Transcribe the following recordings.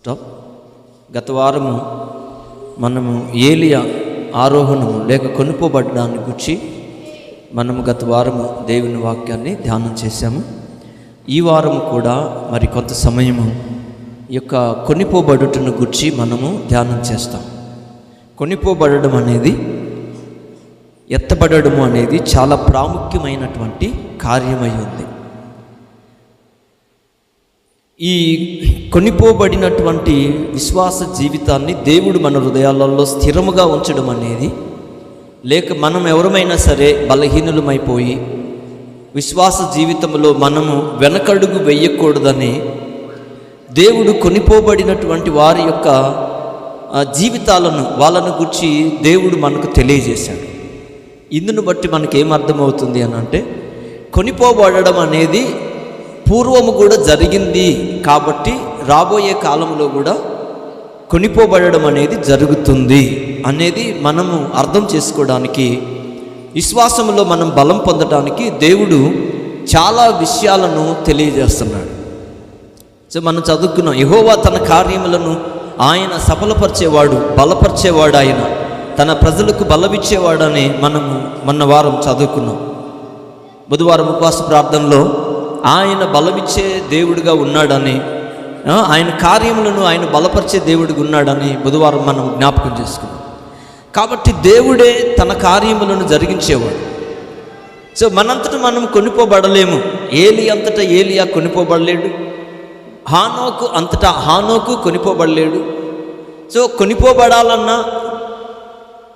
Stop గత వారము మనము ఏలియా ఆరోహణము లేక కొనుక్కోబడ్డాన్ని గురించి మనము గత వారము దేవుని వాక్యాన్ని ధ్యానం చేశాము. ఈ వారము కూడా మరి కొంత సమయము ఈ యొక్క కొనిపోబడుటను గురించి మనము ధ్యానం చేస్తాం. కొనిపోబడడం అనేది ఎత్తబడము అనేది చాలా ప్రాముఖ్యమైనటువంటి కార్యమై ఉంది. ఈ కొనిపోబడినటువంటి విశ్వాస జీవితాన్ని దేవుడు మన హృదయాలలో స్థిరముగా ఉంచడం అనేది లేక మనం ఎవరమైనా సరే బలహీనులమైపోయి విశ్వాస జీవితంలో మనము వెనకడుగు వెయ్యకూడదని దేవుడు కొనిపోబడినటువంటి వారి యొక్క జీవితాలను వాళ్ళను గుర్చి దేవుడు మనకు తెలియజేశాడు. ఇందును బట్టి మనకి ఏమర్థమవుతుంది అని అంటే కొనిపోబడడం అనేది పూర్వము కూడా జరిగింది కాబట్టి రాబోయే కాలంలో కూడా కొనిపోబడడం అనేది జరుగుతుంది అనేది మనము అర్థం చేసుకోవడానికి విశ్వాసంలో మనం బలం పొందడానికి దేవుడు చాలా విషయాలను తెలియజేస్తున్నాడు. సో మనం చదువుకున్నాం యహోవా తన కార్యములను ఆయన సఫలపరిచేవాడు బలపరిచేవాడు ఆయన తన ప్రజలకు బలమిచ్చేవాడని మనము మొన్న వారం చదువుకున్నాం. బుధవారం ఉపవాస ప్రార్థనలో ఆయన బలమిచ్చే దేవుడిగా ఉన్నాడని ఆయన కార్యములను ఆయన బలపరిచే దేవుడిగా ఉన్నాడని బుధవారం మనం జ్ఞాపకం చేసుకున్నాం. కాబట్టి దేవుడే తన కార్యములను జరిగించేవాడు. సో మనంతట మనం కొనిపోబడలేము ఏలి అంతటా ఏలియా కొనిపోబడలేడు హానోకు అంతటా హానోకు కొనిపోబడలేడు సో కొనిపోబడాలన్నా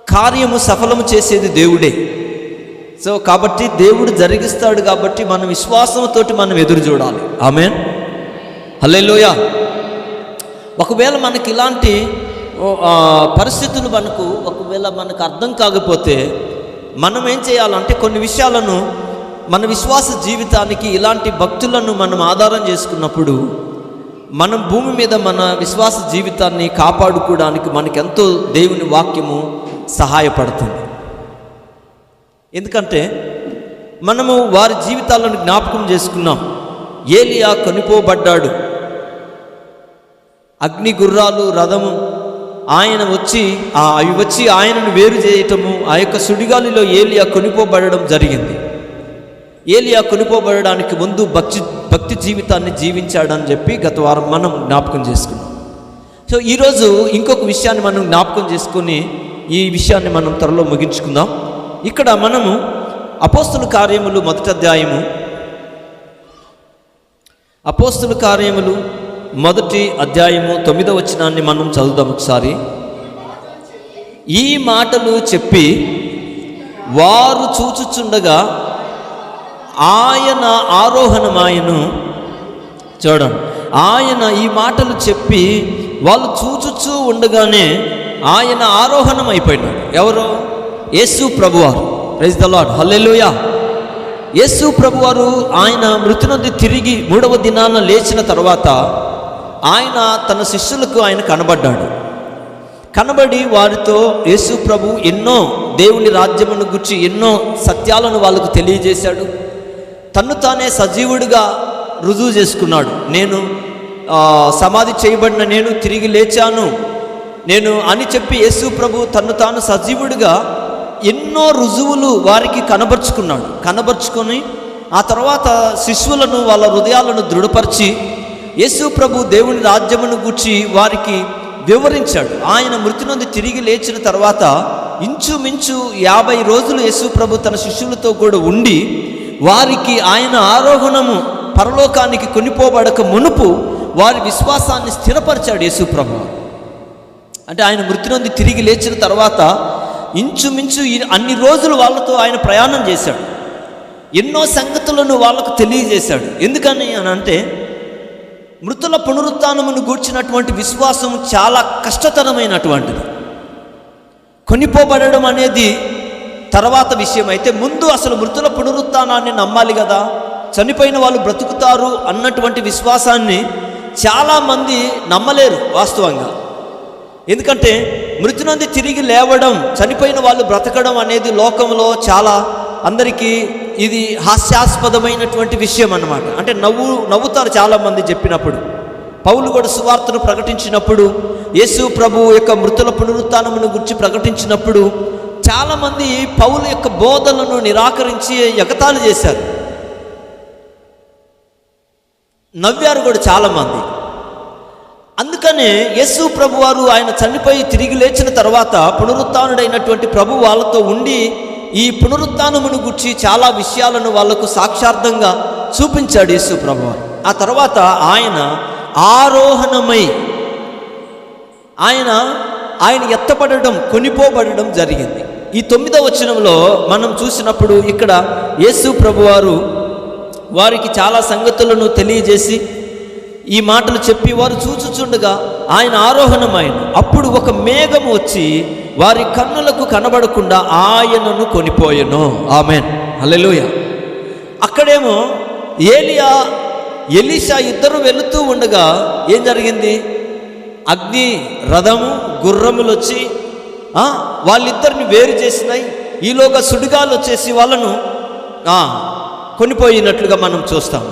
కార్యము సఫలము చేసేది దేవుడే. సో కాబట్టి దేవుడు జరిగిస్తాడు కాబట్టి మన విశ్వాసంతోటి మనం ఎదురు చూడాలి. ఆమె హల్లెలూయా ఒకవేళ మనకి ఇలాంటి పరిస్థితులు మనకు ఒకవేళ మనకు అర్థం కాకపోతే మనం ఏం చేయాలంటే కొన్ని విషయాలను మన విశ్వాస జీవితానికి ఇలాంటి భక్తులను మనం ఆధారం చేసుకున్నప్పుడు మనం భూమి మీద మన విశ్వాస జీవితాన్ని కాపాడుకోవడానికి మనకెంతో దేవుని వాక్యము సహాయపడుతుంది. ఎందుకంటే మనము వారి జీవితాలను జ్ఞాపకం చేసుకున్నాం. ఏలియా కొనిపోబడ్డాడు అగ్ని గుర్రాలు రథము ఆయన వచ్చి అవి వచ్చి ఆయనను వేరు చేయటము ఆ యొక్క సుడిగాలిలో ఏలియా కొనిపోబడడం జరిగింది. ఏలియా కొనిపోబడడానికి ముందు భక్తి భక్తి జీవితాన్ని జీవించాడని చెప్పి గత వారం మనం జ్ఞాపకం చేసుకున్నాం. సో ఈరోజు ఇంకొక విషయాన్ని మనం జ్ఞాపకం చేసుకొని ఈ విషయాన్ని మనం త్వరలో ముగించుకుందాం. ఇక్కడ మనము అపోస్తుల కార్యములు మొదటి అధ్యాయము అపోస్తుల కార్యములు మొదటి అధ్యాయము తొమ్మిదవ వచనాన్ని మనం చదువుదాం ఒకసారి. ఈ మాటలు చెప్పి వారు చూచుచుండగా ఆయన ఆరోహణమాయను. చూడండి ఆయన ఈ మాటలు చెప్పి వాళ్ళు చూచుచూ ఉండగానే ఆయన ఆరోహణం అయిపోయినాడు. ఎవరో? యేసు ప్రభువారు. Praise the Lord hallelujah Yesu ప్రభువారు ఆయన మృతి నుండి తిరిగి మూడవ దినాన లేచిన తర్వాత ఆయన తన శిష్యులకు ఆయన కనబడ్డాడు. కనబడి వారితో యేసు ప్రభు ఎన్నో దేవుని రాజ్యమును గుర్చి ఎన్నో సత్యాలను వాళ్ళకు తెలియజేశాడు. తన్ను తానే సజీవుడిగా రుజువు చేసుకున్నాడు. నేను సమాధి చేయబడిన నేను తిరిగి లేచాను. నేను అని చెప్పి యేసు ప్రభు తన్ను తాను సజీవుడిగా ఎన్నో రుజువులు వారికి కనబరుచుకున్నాడు. కనబరుచుకొని ఆ తర్వాత శిశువులను వాళ్ళ హృదయాలను దృఢపరిచి యేసు ప్రభు దేవుని రాజ్యమును గూర్చి వారికి వివరించాడు. ఆయన మృతి నుండి తిరిగి లేచిన తర్వాత ఇంచుమించు యాభై రోజులు యేసు ప్రభు తన శిష్యులతో కూడా ఉండి వారికి ఆయన ఆరోహణము పరలోకానికి కొనిపోబడక మునుపు వారి విశ్వాసాన్ని స్థిరపరిచాడు యేసు ప్రభు. అంటే ఆయన మృతి నుండి తిరిగి లేచిన తర్వాత ఇంచుమించు అన్ని రోజులు వాళ్ళతో ఆయన ప్రయాణం చేశాడు. ఎన్నో సంగతులను వాళ్ళకు తెలియజేశాడు. ఎందుకని అని అంటే మృతుల పునరుత్నమును గూర్చినటువంటి విశ్వాసం చాలా కష్టతరమైనటువంటిది. కొనిపోబడడం అనేది తర్వాత విషయం అయితే ముందు అసలు మృతుల పునరుత్నాన్ని నమ్మాలి కదా చనిపోయిన వాళ్ళు బ్రతుకుతారు అన్నటువంటి విశ్వాసాన్ని చాలామంది నమ్మలేరు వాస్తవంగా. ఎందుకంటే మృతి నుండి తిరిగి లేవడం చనిపోయిన వాళ్ళు బ్రతకడం అనేది లోకంలో చాలా అందరికీ ఇది హాస్యాస్పదమైనటువంటి విషయం అన్నమాట. అంటే నవ్వు నవ్వుతారు చాలామంది చెప్పినప్పుడు. పౌలు కూడా సువార్తను ప్రకటించినప్పుడు యేసు ప్రభు యొక్క మృతుల పునరుత్నమును గురించి ప్రకటించినప్పుడు చాలామంది పౌలు యొక్క బోధలను నిరాకరించి ఎగతాళి చేశారు. నవ్వారు కూడా చాలామంది. అందుకనే యేసు ప్రభు వారు ఆయన చనిపోయి తిరిగి లేచిన తర్వాత పునరుత్డైనటువంటి ప్రభు వాళ్ళతో ఉండి ఈ పునరుత్నమును గుర్చి చాలా విషయాలను వాళ్ళకు సాక్షార్థంగా చూపించాడు యేసు ప్రభువారు. ఆ తర్వాత ఆయన ఆరోహణమై ఆయన ఆయన ఎత్తపడడం కొనిపోబడడం జరిగింది. ఈ తొమ్మిదవ వచనంలో మనం చూసినప్పుడు ఇక్కడ యేసు ప్రభువారు వారికి చాలా సంగతులను తెలియజేసి ఈ మాటలు చెప్పి వారు చూచుచుండగా ఆయన ఆరోహణమైన అప్పుడు ఒక మేఘం వచ్చి వారి కన్నులకు కనబడకుండా ఆయనను కొనిపోయెను. ఆమెన్. అల్లెలుయ అక్కడేమో ఏలియా ఎలీషా ఇద్దరు వెళుతూ ఉండగా ఏం జరిగింది? అగ్ని రథము గుర్రములు వచ్చి వాళ్ళిద్దరిని వేరు చేసినాయి. ఈలోగా సుడిగాలు వచ్చేసి వాళ్ళను కొనిపోయినట్లుగా మనం చూస్తాం.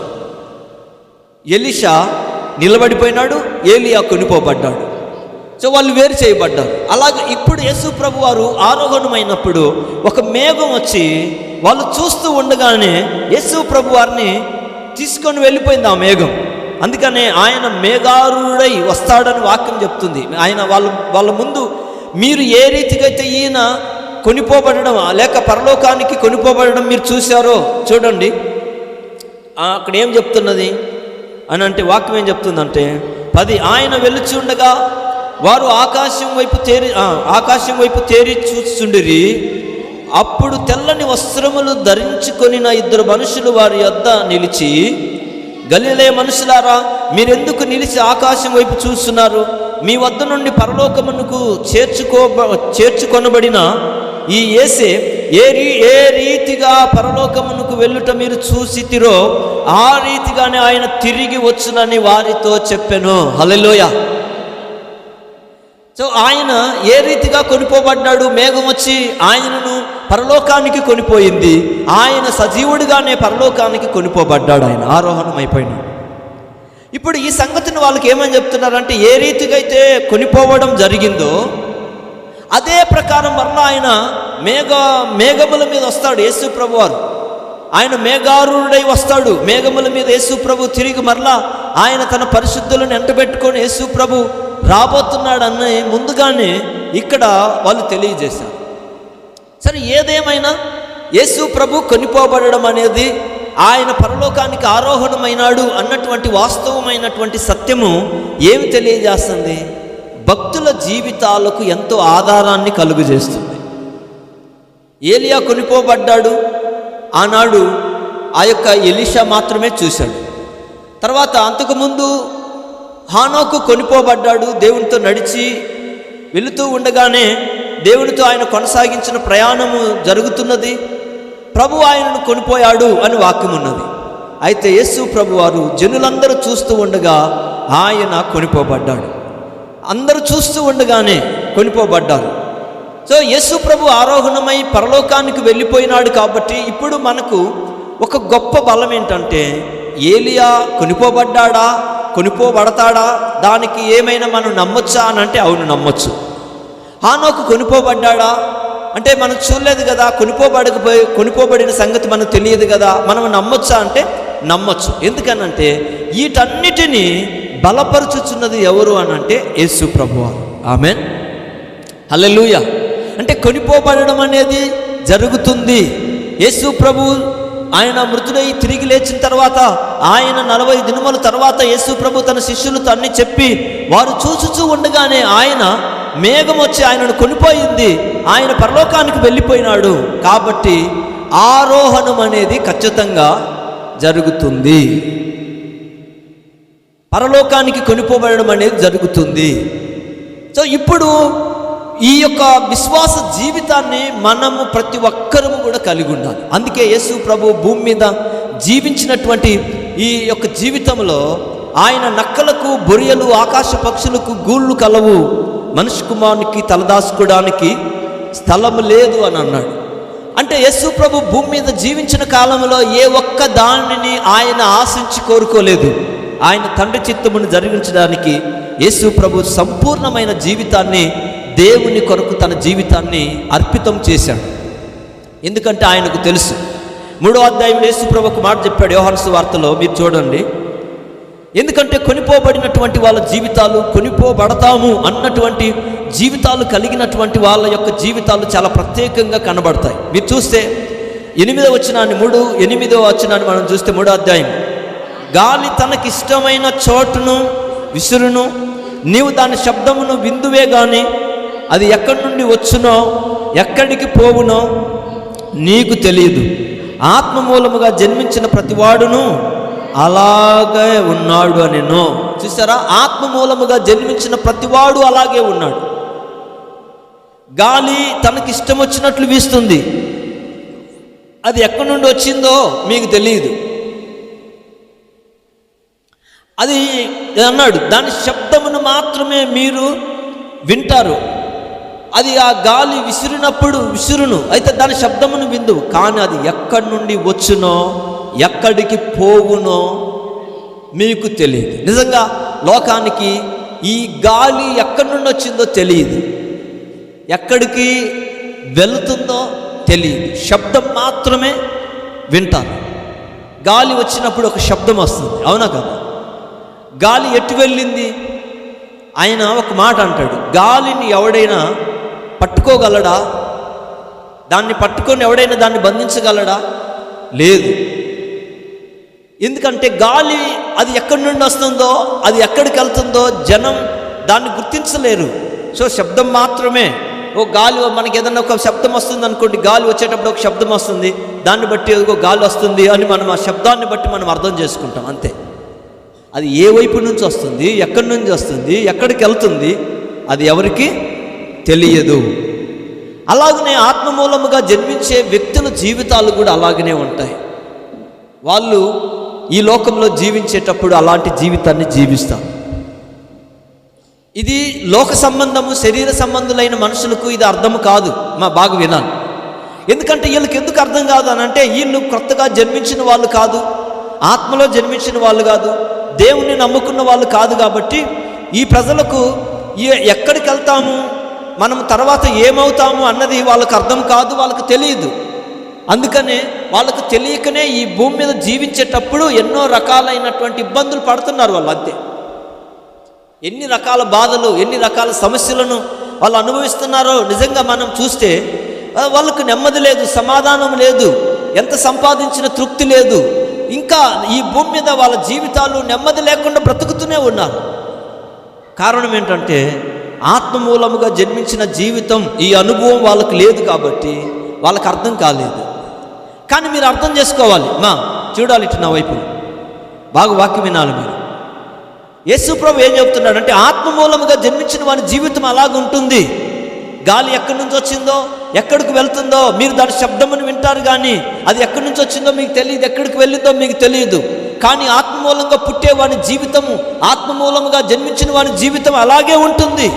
ఎలిషా నిలబడిపోయినాడు ఏలియా కొనిపోబడ్డాడు. సో వాళ్ళు వేరు చేయబడ్డారు. అలాగే ఇప్పుడు యేసు ప్రభు వారు ఆరోహణమైనప్పుడు ఒక మేఘం వచ్చి వాళ్ళు చూస్తూ ఉండగానే యేసు ప్రభు వారిని తీసుకొని వెళ్ళిపోయింది ఆ మేఘం. అందుకనే ఆయన మేఘారుడై వస్తాడని వాక్యం చెప్తుంది. ఆయన వాళ్ళ వాళ్ళ ముందు మీరు ఏ రీతిగా అయితే ఈయన కొనిపోబడడం లేక పరలోకానికి కొనిపోబడడం మీరు చూశారో చూడండి. అక్కడ ఏం చెప్తున్నది? అని అంటే వాక్యం ఏం చెప్తుందంటే పది ఆయన వెలుచి ఉండగా వారు ఆకాశం వైపు తేరి ఆకాశం వైపు తేరి చూస్తుండిరి అప్పుడు తెల్లని వస్త్రములు ధరించుకొనిన ఇద్దరు మనుషులు వారి యొద్ద నిలిచి గలిలే మనుషులారా మీరెందుకు నిలిచి ఆకాశం వైపు చూస్తున్నారు? మీ వద్ద నుండి పరలోకమునకు చేర్చుకో చేర్చుకొనబడిన ఈ ఏసే ఏ రీ ఏ రీతిగా పరలోకమునకు వెళ్ళుట మీరు చూసితిరో ఆ రీతిగానే ఆయన తిరిగి వచ్చునని వారితో చెప్పాను. హలలోయ సో ఆయన ఏ రీతిగా కొనిపోబడ్డాడు? మేఘం వచ్చి ఆయనను పరలోకానికి కొనిపోయింది. ఆయన సజీవుడిగానే పరలోకానికి కొనిపోబడ్డాడు ఆయన ఆరోహణం ఇప్పుడు ఈ సంగతిని వాళ్ళకి ఏమని చెప్తున్నారంటే ఏ రీతిగా అయితే కొనిపోవడం జరిగిందో అదే ప్రకారం వల్ల ఆయన మేఘ మేఘముల మీద వస్తాడు యేసు ప్రభు వారు. ఆయన మేఘారుడై వస్తాడు. మేఘముల మీద యేసు ప్రభు తిరిగి మరలా ఆయన తన పరిశుద్ధులను ఎంటబెట్టుకొని యేసు ప్రభు రాబోతున్నాడని ముందుగానే ఇక్కడ వాళ్ళు తెలియజేశారు. సరే ఏదేమైనా యేసు ప్రభు కొనిపోబడడం అనేది ఆయన పరలోకానికి ఆరోహణమైనాడు అన్నటువంటి వాస్తవమైనటువంటి సత్యము ఏమి తెలియజేస్తుంది? భక్తుల జీవితాలకు ఎంతో ఆధారాన్ని కలుగజేస్తుంది. ఏలియా కొనిపోబడ్డాడు. ఆనాడు ఆ యొక్క ఎలీషా మాత్రమే చూశాడు. తర్వాత అంతకుముందు హానోకు కొనిపోబడ్డాడు. దేవునితో నడిచి వెళుతూ ఉండగానే దేవునితో ఆయన కొనసాగించిన ప్రయాణము జరుగుతున్నది. ప్రభు ఆయనను కొనిపోయాడు అని వాక్యం ఉన్నది అయితే యేసు ప్రభు వారు జనులందరూ చూస్తూ ఉండగా ఆయన కొనిపోబడ్డాడు. అందరూ చూస్తూ ఉండగానే కొనిపోబడ్డారు. సో యేసు ప్రభు ఆరోహణమై పరలోకానికి వెళ్ళిపోయినాడు కాబట్టి ఇప్పుడు మనకు ఒక గొప్ప బలం ఏంటంటే ఏలియా కొనిపోబడ్డాడా? కొనిపోబడతాడా? దానికి ఏమైనా మనం నమ్మొచ్చా అని అంటే అవును నమ్మొచ్చు. హానోకు కొనిపోబడ్డాడా? అంటే మనం చూడలేదు కదా కొనిపోబడకపోయి కొనిపోబడిన సంగతి మనకు తెలియదు కదా మనం నమ్మొచ్చా అంటే నమ్మొచ్చు. ఎందుకనంటే వీటన్నిటినీ బలపరుచుచున్నది ఎవరు అని అంటే యేసు ప్రభు ఆమెన్. లూయా అంటే కొనిపోబడడం అనేది జరుగుతుంది. యేసు ప్రభు ఆయన మృతుడై తిరిగి లేచిన తర్వాత ఆయన నలభై దినముల తర్వాత యేసు ప్రభు తన శిష్యులతో అన్ని చెప్పి వారు చూచుచూ ఉండగానే ఆయన మేఘం వచ్చి ఆయనను కొనిపోయింది. ఆయన పరలోకానికి వెళ్ళిపోయినాడు. కాబట్టి ఆరోహణం అనేది ఖచ్చితంగా జరుగుతుంది. పరలోకానికి కొనిపోబడడం అనేది జరుగుతుంది. సో ఇప్పుడు ఈ యొక్క విశ్వాస జీవితాన్ని మనము ప్రతి ఒక్కరము కూడా కలిగి ఉండాలి. అందుకే యేసు ప్రభు భూమి మీద జీవించినటువంటి ఈ యొక్క జీవితంలో ఆయన నక్కలకు బొరియలు ఆకాశ పక్షులకు గూళ్ళు కలవు. మనిషి కుమారునికి తలదాసుకోవడానికి స్థలం లేదు అని అన్నాడు. అంటే యేసు ప్రభు భూమి మీద జీవించిన కాలంలో ఏ ఒక్క దానిని ఆయన ఆశించి కోరుకోలేదు. ఆయన తండ్రి చిత్తమును జరిగించడానికి యేసు ప్రభు సంపూర్ణమైన జీవితాన్ని దేవుని కొరకు తన జీవితాన్ని అర్పితం చేశాడు. ఎందుకంటే ఆయనకు తెలుసు. మూడో అధ్యాయం యేసు ఒక మాట చెప్పాడు యోహాన్సు వార్తలో మీరు చూడండి. ఎందుకంటే కొనిపోబడినటువంటి వాళ్ళ జీవితాలు కొనిపోబడతాము అన్నటువంటి జీవితాలు కలిగినటువంటి వాళ్ళ యొక్క జీవితాలు చాలా ప్రత్యేకంగా కనబడతాయి. మీరు చూస్తే ఎనిమిదో వచ్చినాన్ని మూడు ఎనిమిదో వచ్చినాన్ని మనం చూస్తే మూడో అధ్యాయం. గాలి తనకిష్టమైన చోటును విసురును నీవు దాని శబ్దమును విందువే కానీ అది ఎక్కడి నుండి వచ్చునో ఎక్కడికి పోవునో నీకు తెలియదు ఆత్మ మూలముగా జన్మించిన ప్రతివాడును అలాగే ఉన్నాడు అనెనో. చూసారా ఆత్మ మూలముగా జన్మించిన ప్రతివాడు అలాగే ఉన్నాడు. గాలి తనకి ఇష్టం వచ్చినట్లు వీస్తుంది. అది ఎక్కడి నుండి వచ్చిందో మీకు తెలియదు అది అన్నాడు దాని శబ్దమును మాత్రమే మీరు వింటారు. అది ఆ గాలి విసిరినప్పుడు విసురును. అయితే దాని శబ్దమును విందు కానీ అది ఎక్కడి నుండి వచ్చునో ఎక్కడికి పోవునో మీకు తెలియదు. నిజంగా లోకానికి ఈ గాలి ఎక్కడి నుండి వచ్చిందో తెలియదు. ఎక్కడికి వెళుతుందో తెలియదు. శబ్దం మాత్రమే వింటారు. గాలి వచ్చినప్పుడు ఒక శబ్దం వస్తుంది. అవునా కదా? గాలి ఎటు వెళ్ళింది? ఆయన ఒక మాట అంటాడు. గాలిని ఎవడైనా పట్టుకోగలడా? దాన్ని పట్టుకొని ఎవడైనా దాన్ని బంధించగలడా? లేదు. ఎందుకంటే గాలి అది ఎక్కడి నుండి వస్తుందో అది ఎక్కడికి వెళ్తుందో జనం దాన్ని గుర్తించలేరు. సో శబ్దం మాత్రమే. ఓ గాలి మనకి ఏదన్నా ఒక శబ్దం వస్తుంది అనుకోండి గాలి వచ్చేటప్పుడు ఒక శబ్దం వస్తుంది. దాన్ని బట్టి ఏదో గాలి వస్తుంది అని మనం ఆ శబ్దాన్ని బట్టి మనం అర్థం చేసుకుంటాం అంతే. అది ఏ వైపు నుంచి వస్తుంది ఎక్కడి నుంచి వస్తుంది ఎక్కడికి వెళ్తుంది అది ఎవరికి? తెలియదు. అలాగనే ఆత్మమూలముగా జన్మించే వ్యక్తుల జీవితాలు కూడా అలాగనే ఉంటాయి. వాళ్ళు ఈ లోకంలో జీవించేటప్పుడు అలాంటి జీవితాన్ని జీవిస్తారు. ఇది లోక సంబంధము శరీర సంబంధులైన మనుషులకు ఇది అర్థం కాదు. మా బాగా వినాను ఎందుకంటే వీళ్ళకి ఎందుకు అర్థం కాదు అని అంటే వీళ్ళు కొత్తగా జన్మించిన వాళ్ళు కాదు ఆత్మలో జన్మించిన వాళ్ళు కాదు దేవుణ్ణి నమ్ముకున్న వాళ్ళు కాదు కాబట్టి ఈ ప్రజలకు ఈ- ఎక్కడికి వెళ్తాము? మనం తర్వాత ఏమవుతాము అన్నది వాళ్ళకు అర్థం కాదు వాళ్ళకి తెలియదు. అందుకనే వాళ్ళకు తెలియకనే ఈ భూమి మీద జీవించేటప్పుడు ఎన్నో రకాలైనటువంటి ఇబ్బందులు పడుతున్నారు వాళ్ళు అంతే. ఎన్ని రకాల బాధలు ఎన్ని రకాల సమస్యలను వాళ్ళు అనుభవిస్తున్నారో నిజంగా మనం చూస్తే వాళ్ళకు నెమ్మది లేదు సమాధానం లేదు ఎంత సంపాదించిన తృప్తి లేదు. ఇంకా ఈ భూమి మీద వాళ్ళ జీవితాలు నెమ్మది లేకుండా బ్రతుకుతూనే ఉన్నారు. కారణం ఏంటంటే ఆత్మమూలముగా జన్మించిన జీవితం ఈ అనుభవం వాళ్ళకి లేదు కాబట్టి వాళ్ళకి అర్థం కాలేదు. కానీ మీరు అర్థం చేసుకోవాలి. మా చూడాలి ఇటు నా వైపు. బాగా వాక్యం వినాలి మీరు. యేసుప్రభు ఏం చెప్తున్నాడంటే ఆత్మమూలముగా జన్మించిన వారి జీవితం అలాగుంటుంది గాలి ఎక్కడి నుంచి వచ్చిందో ఎక్కడికి వెళ్తుందో మీరు దాని శబ్దమును వింటారు కానీ అది ఎక్కడి నుంచి వచ్చిందో మీకు తెలియదు ఎక్కడికి వెళ్ళిందో మీకు తెలియదు. కానీ ఆత్మ మూలంగా పుట్టే వాని జీవితము ఆత్మ మూలముగా జన్మించిన వాని జీవితం అలాగే ఉంటుంది.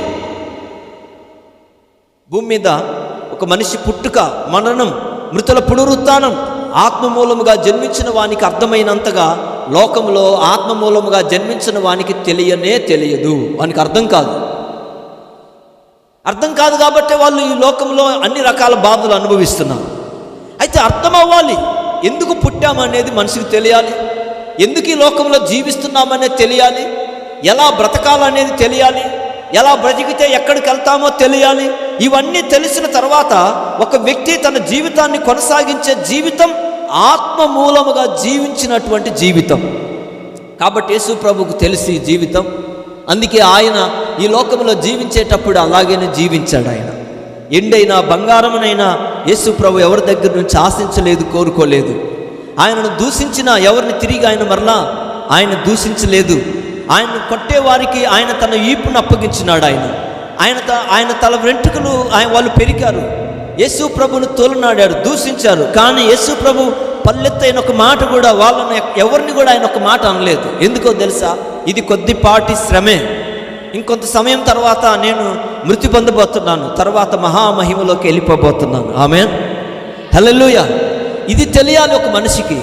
భూమి మీద ఒక మనిషి పుట్టుక మననం మృతుల పునరుత్నం ఆత్మ మూలముగా జన్మించిన వానికి అర్థమైనంతగా లోకంలో ఆత్మ మూలముగా జన్మించిన వానికి తెలియనే తెలియదు. వానికి అర్థం కాదు. అర్థం కాదు కాబట్టి వాళ్ళు ఈ లోకంలో అన్ని రకాల బాధలు అనుభవిస్తున్నారు. అయితే అర్థం అవ్వాలి ఎందుకు పుట్టామనేది మనిషికి తెలియాలి. ఎందుకు ఈ లోకంలో జీవిస్తున్నామనేది తెలియాలి. ఎలా బ్రతకాలనేది తెలియాలి. ఎలా బ్రతికితే ఎక్కడికి వెళ్తామో తెలియాలి. ఇవన్నీ తెలిసిన తర్వాత ఒక వ్యక్తి తన జీవితాన్ని కొనసాగించే జీవితం ఆత్మ మూలముగా జీవించినటువంటి జీవితం. కాబట్టి యేసు ప్రభుకు తెలిసి జీవితం. అందుకే ఆయన ఈ లోకంలో జీవించేటప్పుడు అలాగనే జీవించాడు ఆయన. ఎండైనా బంగారమునైనా యేసు ప్రభు ఎవరి దగ్గర నుంచి ఆశించలేదు కోరుకోలేదు. ఆయనను దూషించిన ఎవరిని తిరిగి ఆయన మరలా ఆయన దూషించలేదు. ఆయన కొట్టేవారికి ఆయన తన ఈపును అప్పగించినాడు ఆయన. ఆయన త- ఆయన తల వెంట్రుకలు ఆయన వాళ్ళు పెరిగారు. యేసు ప్రభును తోలునాడారు దూషించారు. కానీ యేసు ప్రభు పల్లెత్తైన ఒక మాట కూడా వాళ్ళని ఎవరిని కూడా ఆయన ఒక మాట అనలేదు. ఎందుకో తెలుసా? ఇది కొద్దిపాటి శ్రమే. ఇంకొంత సమయం తర్వాత నేను మృతి పొందబోతున్నాను. తర్వాత మహామహిమలోకి వెళ్ళిపోబోతున్నాను. ఆమె హలలుయ ఇది తెలియాలి ఒక మనిషికి.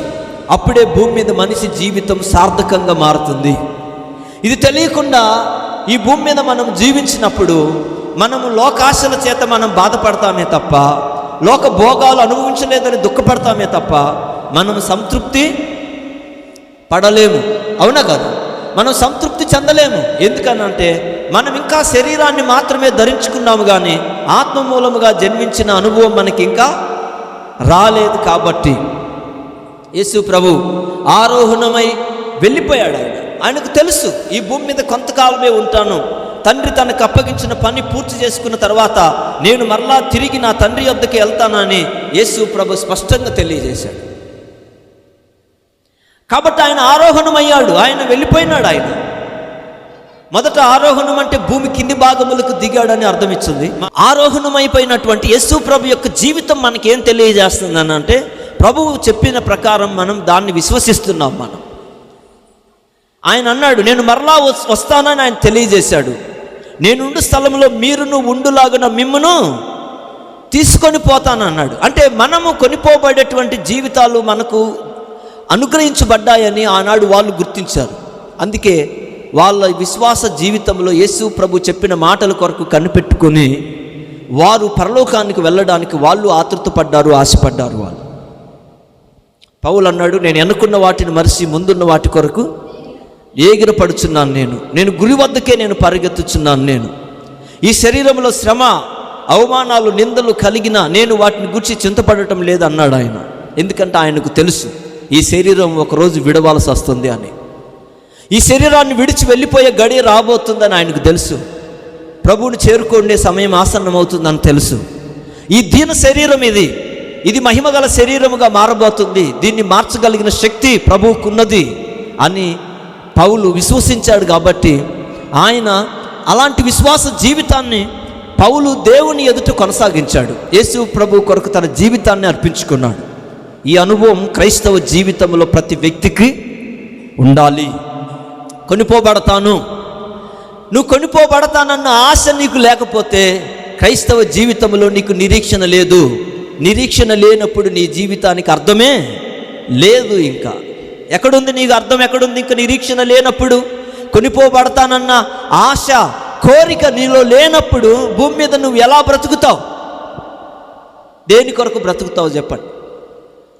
అప్పుడే భూమి మీద మనిషి జీవితం సార్థకంగా మారుతుంది. ఇది తెలియకుండా ఈ భూమి మీద మనం జీవించినప్పుడు మనము లోకాశల చేత మనం బాధపడతామే తప్ప లోక భోగాలు అనుభవించలేదని దుఃఖపడతామే తప్ప మనం సంతృప్తి పడలేము. అవునా కాదు? మనం సంతృప్తి చెందలేము. ఎందుకనంటే మనం ఇంకా శరీరాన్ని మాత్రమే ధరించుకున్నాము కానీ ఆత్మ మూలముగా జన్మించిన అనుభవం మనకి ఇంకా రాలేదు కాబట్టి. యేసు ప్రభు ఆరోహణమై వెళ్ళిపోయాడు ఆయన ఆయనకు తెలుసు ఈ భూమి మీద కొంతకాలమే ఉంటాను. తండ్రి తనకు అప్పగించిన పని పూర్తి చేసుకున్న తర్వాత నేను మరలా తిరిగి నా తండ్రి వద్దకి వెళ్తానని యేసు ప్రభు స్పష్టంగా తెలియజేశాడు. కాబట్టి ఆయన ఆరోహణమయ్యాడు ఆయన వెళ్ళిపోయినాడు ఆయన. మొదట ఆరోహణం అంటే భూమి కింది భాగములకు దిగాడని అర్థమిచ్చింది. ఆరోహణం అయిపోయినటువంటి యేసు ప్రభు యొక్క జీవితం మనకి ఏం తెలియజేస్తుందని అంటే ప్రభువు చెప్పిన ప్రకారం మనం దాన్ని విశ్వసిస్తున్నాం మనం. ఆయన అన్నాడు నేను మరలా వస్తానని ఆయన తెలియజేశాడు. నేనుండు స్థలంలో మీరును ఉండులాగున మిమ్మును తీసుకొని పోతానన్నాడు. అంటే మనము కొనిపోబడేటువంటి జీవితాలు మనకు అనుగ్రహించబడ్డాయని ఆనాడు వాళ్ళు గుర్తించారు. అందుకే వాళ్ళ విశ్వాస జీవితంలో యేసు ప్రభు చెప్పిన మాటల కొరకు కనిపెట్టుకొని వారు పరలోకానికి వెళ్ళడానికి వాళ్ళు ఆతృతపడ్డారు ఆశపడ్డారు వాళ్ళు. పౌలు అన్నాడు నేను ఎన్నుకున్న వాటిని మరిచి ముందున్న వాటి కొరకు ఏగిరపడుచున్నాను నేను. నేను గురి వద్దకే నేను పరిగెత్తుచున్నాను నేను. ఈ శరీరంలో శ్రమ అవమానాలు నిందలు కలిగిన నేను వాటిని గురించి చింతపడటం లేదు అన్నాడు ఆయన. ఎందుకంటే ఆయనకు తెలుసు ఈ శరీరం ఒకరోజు విడవాల్సి వస్తుంది అని. ఈ శరీరాన్ని విడిచి వెళ్ళిపోయే గడి రాబోతుందని ఆయనకు తెలుసు. ప్రభువుని చేరుకునే సమయం ఆసన్నమవుతుందని తెలుసు. ఈ దీన శరీరం ఇది. ఇది మహిమగల శరీరముగా మారబోతుంది. దీన్ని మార్చగలిగిన శక్తి ప్రభువుకున్నది అని పౌలు విశ్వసించాడు కాబట్టి ఆయన అలాంటి విశ్వాస జీవితాన్ని పౌలు దేవుని ఎదుట కొనసాగించాడు. యేసు ప్రభు కొరకు తన జీవితాన్ని అర్పించుకున్నాడు. ఈ అనుభవం క్రైస్తవ జీవితంలో ప్రతి వ్యక్తికి ఉండాలి. కొనిపోబడతాను. నువ్వు కొనిపోబడతానన్న ఆశ నీకు లేకపోతే క్రైస్తవ జీవితంలో నీకు నిరీక్షణ లేదు. నిరీక్షణ లేనప్పుడు నీ జీవితానికి అర్థమే లేదు ఇంకా. ఎక్కడుంది నీకు అర్థం ఎక్కడుంది ఇంకా నిరీక్షణ లేనప్పుడు? కొనిపోబడతానన్న ఆశ కోరిక నీలో లేనప్పుడు భూమి మీద నువ్వు ఎలా బ్రతుకుతావు? దేని కొరకు బ్రతుకుతావు చెప్పండి.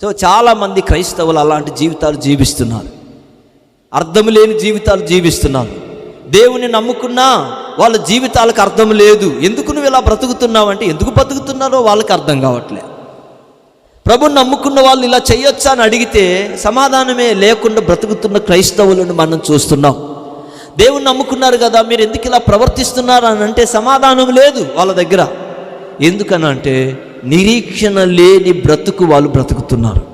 సో చాలామంది క్రైస్తవులు అలాంటి జీవితాలు జీవిస్తున్నారు. అర్థం లేని జీవితాలు జీవిస్తున్నారు. దేవుని నమ్ముకున్నా వాళ్ళ జీవితాలకు అర్థం లేదు. ఎందుకు నువ్వు ఇలా బ్రతుకుతున్నావు అంటే ఎందుకు బ్రతుకుతున్నారో వాళ్ళకి అర్థం కావట్లేదు. ప్రభుని నమ్ముకున్న వాళ్ళు ఇలా చేయొచ్చా అని అడిగితే సమాధానమే లేకుండా బ్రతుకుతున్న క్రైస్తవులను మనం చూస్తున్నాం. దేవుణ్ణి నమ్ముకున్నారు కదా మీరు ఎందుకు ఇలా ప్రవర్తిస్తున్నారు అని అంటే సమాధానం లేదు వాళ్ళ దగ్గర. ఎందుకనంటే నిరీక్షణ లేని బ్రతుకు వాళ్ళు బ్రతుకుతున్నారు.